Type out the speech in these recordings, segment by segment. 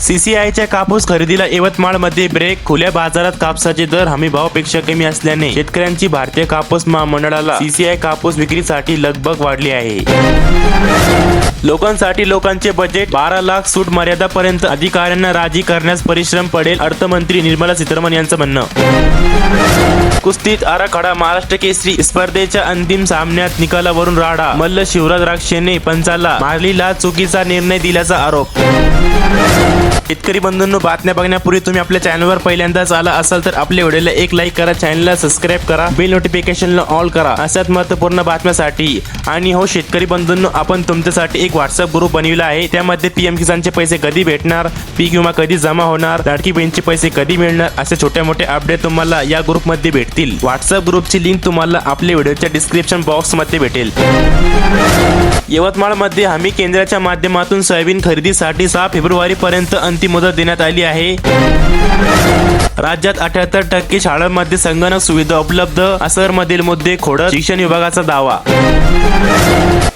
सीसीआयच्या कापूस खरेदीला यवतमाळमध्ये ब्रेक खुल्या बाजारात कापसाचे दर हमी भावापेक्षा कमी असल्याने शेतकऱ्यांची भारतीय कापूस महामंडळाला सीसीआय कापूस विक्रीसाठी लगबग वाढली आहे. लोकांसाठी लोकांचे बजेट बारा लाख सूट मर्यादापर्यंत. अधिकाऱ्यांना राजी करण्यास परिश्रम पडेल अर्थमंत्री निर्मला सीतारामन यांचं म्हणणं. कुस्तीत आराखडा महाराष्ट्र केसरी स्पर्धेच्या अंतिम सामन्यात निकालावरून राडा. मल्ल शिवराज राक्षेने पंचाला मारलीला चुकीचा निर्णय दिल्याचा आरोप. शेतकरी बंधूंनो बातम्या बघण्यापूर्वी तुम्ही आपल्या चॅनलवर पहिल्यांदाच आला असाल तर आपल्या व्हिडिओला एक लाईक करा चॅनलला सबस्क्राईब करा बेल नोटिफिकेशनला ऑल करा. अशाच महत्त्वपूर्ण बातम्यासाठी आणि हो शेतकरी बंधूंनो आपण तुमच्यासाठी एक व्हॉट्सअप ग्रुप बनविला आहे. त्यामध्ये पीएम किसानचे पैसे कधी भेटणार पीक विमा कधी जमा होणार लाडकी बहिणीचे पैसे कधी मिळणार असे छोटे मोठे अपडेट तुम्हाला या ग्रुपमध्ये भेटतील. व्हॉट्सअप ग्रुपची लिंक तुम्हाला आपल्या व्हिडिओच्या डिस्क्रिप्शन बॉक्समध्ये भेटेल. यवतमाळमध्ये हमी केंद्राच्या माध्यमातून सोयाबीन खरेदीसाठी सहा फेब्रुवारी पर्यंत अंतिम मुदत देण्यात आली आहे. राज्यात अठ्याहत्तर टक्के शाळांमध्ये संगणक सुविधा उपलब्ध असरमधील मुद्दे खोडत शिक्षण विभागाचा दावा.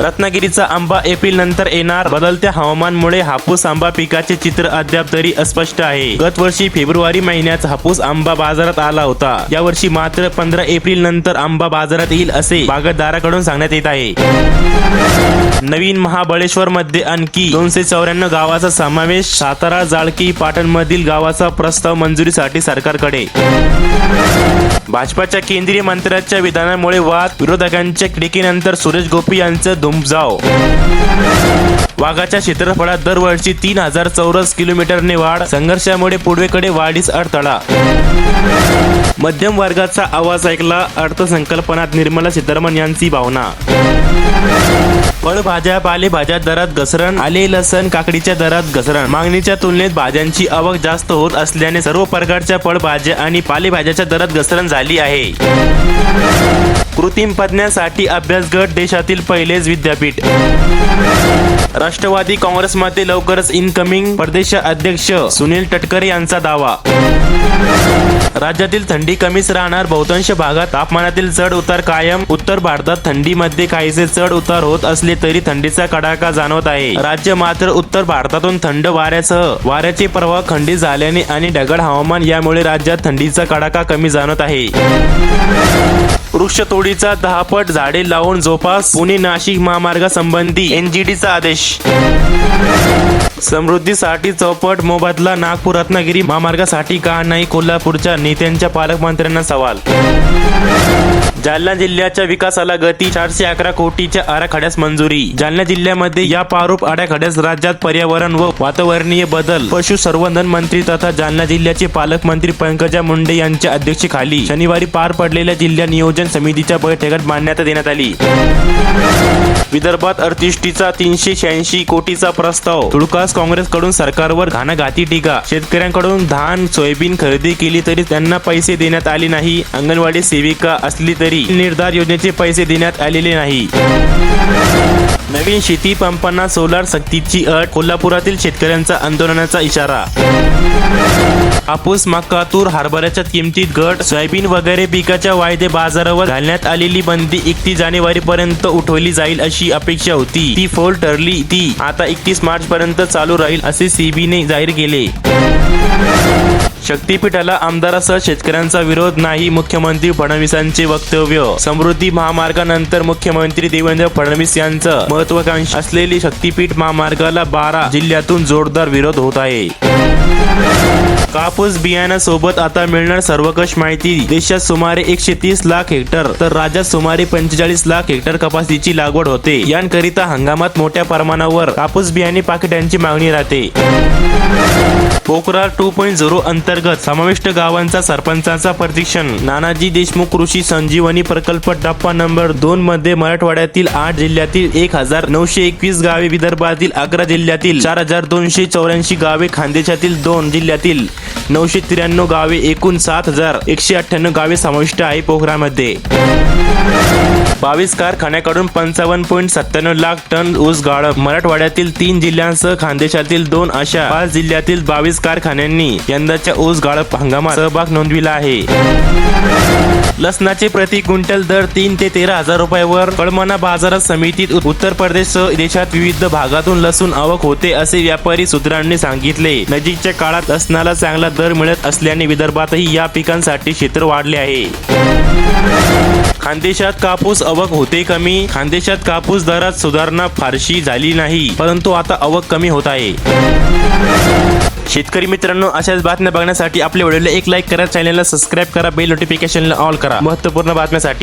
रत्नागिरीचा आंबा एप्रिल नंतर येणार. बदलत्या हवामानमुळे हापूस आंबा पिकाचे चित्र अद्याप तरी अस्पष्ट आहे. गत वर्षी फेब्रुवारी महिन्यात हापूस आंबा बाजारात आला होता. यावर्षी मात्र पंधरा एप्रिल नंतर आंबा बाजारात येईल असे बागायतदाराकडून सांगण्यात येत आहे. नवीन महाबळेश्वर मध्ये आणखी दोनशे चौऱ्याण्णव गावाचा समावेश सातारा जाळकी पाटण मधील गावाचा प्रस्ताव मंजुरीसाठी सरकारकडे. भाजपाच्या केंद्रीय मंत्र्याच्या विधानामुळे वाद विरोधकांच्या खिडकीनंतर सुरेश गोपी यांचं धुमजाव वाघाच्या क्षेत्रफळात दरवर्षी तीन हजार चौरस किलोमीटरने वाढ संघर्षामुळे पूर्वेकडे वाढीस अडथळा. मध्यम वर्गाचा आवाज ऐकला अर्थसंकल्पनात निर्मला सीतारामन यांची भावना. फळभाज्या पालेभाज्या दरात घसरण आले लसण काकडीच्या दरात घसरण. मागणीच्या तुलनेत भाज्यांची आवक जास्त होत असल्याने सर्व प्रकारच्या फळभाज्या आणि पालेभाज्याच्या दरात घसरण झाली आहे. कृत्रिम पदण्यासाठी अभ्यासगट देशातील पहिलेच विद्यापीठ. राष्ट्रवादी काँग्रेसमध्ये लवकरच इनकमिंग प्रदेश अध्यक्ष सुनील तटकरे यांचा दावा. राज्यातील थंडी कमीच राहणार बहुतांश भागात तापमानातील चढ उतार कायम. उत्तर भारतात थंडीमध्ये काहीसे चढ उतार होत असले तरी थंडीचा कडाका जाणवत आहे. राज्य मात्र उत्तर भारतातून थंड वाऱ्यासह वाऱ्याचे प्रवाह खंडित झाल्याने आणि ढगाळ हवामान यामुळे राज्यात थंडीचा कडाका कमी जाणवत आहे. वृक्षतोडीचा दहापट झाडे लावून जोपास पुणे नाशिक महामार्गासंबंधी एनजीडीचा आदेश. समृद्धीसाठी चौपट मोबदला नागपूर रत्नागिरी महामार्गासाठी का नाही कोल्हापूरच्या नेत्यांच्या पालकमंत्र्यांना सवाल? जालना जिल्ह्याच्या विकासाला गती चारशे अकरा कोटीच्या आराखड्यास मंजुरी. जालना जिल्ह्यामध्ये या पारूप आराखड्यास राज्यात पर्यावरण व वातावरणीय बदल पशुसंवर्धन मंत्री तथा जालना जिल्ह्याचे पालकमंत्री पंकजा मुंडे यांच्या अध्यक्षतेखाली शनिवारी पार पडलेल्या जिल्हा नियोजन समितीच्या बैठकीत मान्यता देण्यात आली. विदर्भात अतिवृष्टीचा तीनशे शहाऐंशी कोटीचा प्रस्ताव. तुळकास काँग्रेसकडून सरकारवर घाणाघाती टीका. शेतकऱ्यांकडून धान सोयाबीन खरेदी केली तरी त्यांना पैसे देण्यात आले नाही. अंगणवाडी सेविका असली तरी निर्धार योजनेचे पैसे देण्यात आलेले नाही. नवीन शेती पंपांना सोलार सक्तीची अट कोल्हापुरातील शेतकऱ्यांचा आंदोलनाचा इशारा. कापूस मका तूर हरभऱ्याच्या किमतीत घट सोयाबीन वगैरे पिकाच्या वायदे बाजारावर घालण्यात आलेली बंदी एकतीस जानेवारी पर्यंत उठवली जाईल अशी अपेक्षा होती. ती फोल ठरली ती. आता एकतीस मार्च पर्यंत चालू राहील असे सीबीने जाहीर केले. शक्तीपीठाला आमदारासह शेतकऱ्यांचा विरोध नाही मुख्यमंत्री फडणवीसांचे वक्तव्य. समृद्धी महामार्गानंतर मुख्यमंत्री देवेंद्र फडणवीस यांचं महत्वाकांक्षी असलेली शक्तीपीठ महामार्गाला बारा जिल्ह्यातून जोरदार विरोध होत आहे. कापूस बियाण्यासोबत आता मिळणार सर्वकष माहिती. देशात सुमारे एकशे तीस लाख हेक्टर तर राज्यात सुमारे पंचेचाळीस लाख हेक्टर कपासीची लागवड होते. यांकरिता हंगामात मोठ्या प्रमाणावर कापूस बियाणे पाकिटांची मागणी राहते. पोखरा टू पॉईंट झिरो अंतर अंतर्गत समाविष्ट गावांचा सरपंचाचा प्रशिक्षण. नानाजी देशमुख कृषी संजीवनी प्रकल्प टप्पा नंबर दोन मध्ये मराठवाड्यातील आठ जिल्ह्यातील एक हजार नऊशे एकवीस गावे विदर्भातील अकरा जिल्ह्यातील चार हजार दोनशे चौऱ्याऐंशी गावे खानदेशातील दोन जिल्ह्यातील नऊशे त्र्याण्णव गावे एकूण सात हजार एकशे अठ्ठ्याण्णव गावे समाविष्ट आहे पोखरामध्ये. बावीस कारखान्याकडून पंचावन्न पॉईंट सत्त्याण्णव लाख टन ऊस गाळप. मराठवाड्यातील तीन जिल्ह्यांसह खानदेशातील दोन अशा पाच जिल्ह्यातील बावीस कारखान्यांनी यंदाच्या ऊस गाळप हंगामात सहभाग नोंदविला आहे. लसणाचे प्रति क्विंटल दर तीन ते तेरा हजार रुपयावर. कळमना बाजारात समितीत उत्तर प्रदेशसह देशात विविध भागातून लसूण आवक होते असे व्यापारी सूत्रांनी सांगितले. नजीकच्या काळात लसणाला चांगला दर मिळत असल्याने विदर्भातही या पिकांसाठी क्षेत्र वाढले आहे. खानदेशात कापूस आवक होते कमी. खानदेशात कापूस दरात सुधारणा फारशी झाली नाही परंतु आता आवक कमी होत आहे. शेतकरी मित्रांनो अशाच बातम्या बघण्यासाठी आपल्या व्हिडिओला एक लाईक करा चॅनलला सबस्क्राईब करा बेल नोटिफिकेशनला ऑल करा. महत्त्वपूर्ण बातम्यासाठी.